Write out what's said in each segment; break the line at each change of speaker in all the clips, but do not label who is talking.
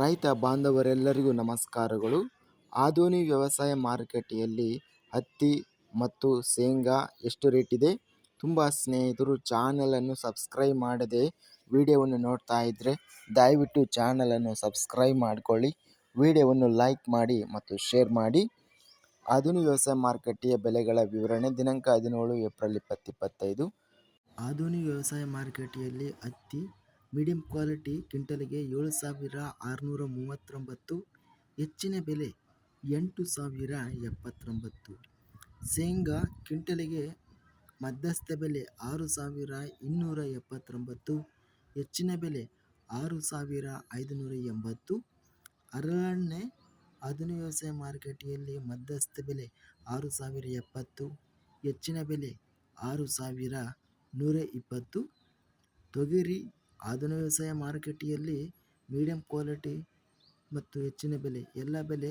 ರೈತ ಬಾಂಧವರೆಲ್ಲರಿಗೂ ನಮಸ್ಕಾರಗಳು. ಆಧುನಿಕ ವ್ಯವಸಾಯ ಮಾರುಕಟ್ಟೆಯಲ್ಲಿ ಹತ್ತಿ ಮತ್ತು ಶೇಂಗಾ ಎಷ್ಟು ರೇಟಿದೆ? ತುಂಬ ಸ್ನೇಹಿತರು ಚಾನಲನ್ನು ಸಬ್ಸ್ಕ್ರೈಬ್ ಮಾಡದೆ ವಿಡಿಯೋವನ್ನು ನೋಡ್ತಾ ಇದ್ದರೆ ದಯವಿಟ್ಟು ಚಾನಲನ್ನು ಸಬ್ಸ್ಕ್ರೈಬ್ ಮಾಡಿಕೊಳ್ಳಿ. ವಿಡಿಯೋವನ್ನು ಲೈಕ್ ಮಾಡಿ ಮತ್ತು ಶೇರ್ ಮಾಡಿ. ಆಧುನಿಕ ವ್ಯವಸಾಯ ಮಾರುಕಟ್ಟೆಯ ಬೆಲೆಗಳ ವಿವರಣೆ ದಿನಾಂಕ ಹದಿನೇಳು ಏಪ್ರಿಲ್ ಇಪ್ಪತ್ತಿಪ್ಪತ್ತೈದು ಆಧುನಿಕ ವ್ಯವಸಾಯ ಮಾರುಕಟ್ಟೆಯಲ್ಲಿ ಹತ್ತಿ ಮೀಡಿಯಂ ಕ್ವಾಲಿಟಿ ಕ್ವಿಂಟಲ್ಗೆ ಏಳು ಸಾವಿರ ಆರುನೂರ ಮೂವತ್ತೊಂಬತ್ತು, ಹೆಚ್ಚಿನ ಬೆಲೆ ಎಂಟು ಸಾವಿರ ಎಪ್ಪತ್ತೊಂಬತ್ತು. ಶೇಂಗಾ ಕ್ವಿಂಟಲಿಗೆ ಮಧ್ಯಸ್ಥ ಬೆಲೆ ಆರು ಸಾವಿರ ಇನ್ನೂರ ಎಪ್ಪತ್ತೊಂಬತ್ತು, ಹೆಚ್ಚಿನ ಬೆಲೆ ಆರು ಸಾವಿರ ಐದುನೂರ ಎಂಬತ್ತು. ಹರಳೆಣ್ಣೆ ಆಧುನಿಕ ವ್ಯವಸಾಯ ಮಾರುಕಟ್ಟೆಯಲ್ಲಿ ಮಧ್ಯಸ್ಥ ಬೆಲೆ ಆರು ಸಾವಿರ ಎಪ್ಪತ್ತು, ಹೆಚ್ಚಿನ ಬೆಲೆ ಆರು ಸಾವಿರ ನೂರ ಇಪ್ಪತ್ತು. ತೊಗರಿ ಆಧುನಿಕ ವ್ಯವಸಾಯ ಮಾರುಕಟ್ಟೆಯಲ್ಲಿ ಮೀಡಿಯಂ ಕ್ವಾಲಿಟಿ ಮತ್ತು ಹೆಚ್ಚಿನ ಬೆಲೆ, ಎಲ್ಲ ಬೆಲೆ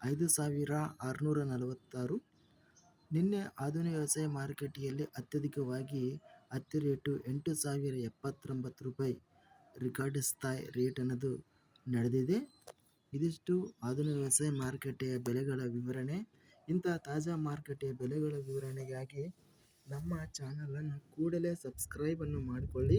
ಐದು ಸಾವಿರ ಆರುನೂರ ನಲವತ್ತಾರು. ನಿನ್ನೆ ಆಧುನಿಕ ವ್ಯವಸಾಯ ಮಾರುಕಟ್ಟೆಯಲ್ಲಿ ಅತ್ಯಧಿಕವಾಗಿ ಹತ್ತಿ ರೇಟು ಎಂಟು ಸಾವಿರ ಎಪ್ಪತ್ತೊಂಬತ್ತು ರೂಪಾಯಿ. ರೆಕಾರ್ಡ್ ಸ್ಥಾಯಿ ರೇಟ್ ಅನ್ನೋದು ನಡೆದಿದೆ. ಇದಿಷ್ಟು ಆಧುನಿಕ ವ್ಯವಸಾಯ ಮಾರುಕಟ್ಟೆಯ ಬೆಲೆಗಳ ವಿವರಣೆ. ಇಂಥ ತಾಜಾ ಮಾರುಕಟ್ಟೆಯ ಬೆಲೆಗಳ ವಿವರಣೆಗಾಗಿ ನಮ್ಮ ಚಾನಲನ್ನು ಕೂಡಲೇ ಸಬ್ಸ್ಕ್ರೈಬನ್ನು ಮಾಡಿಕೊಳ್ಳಿ.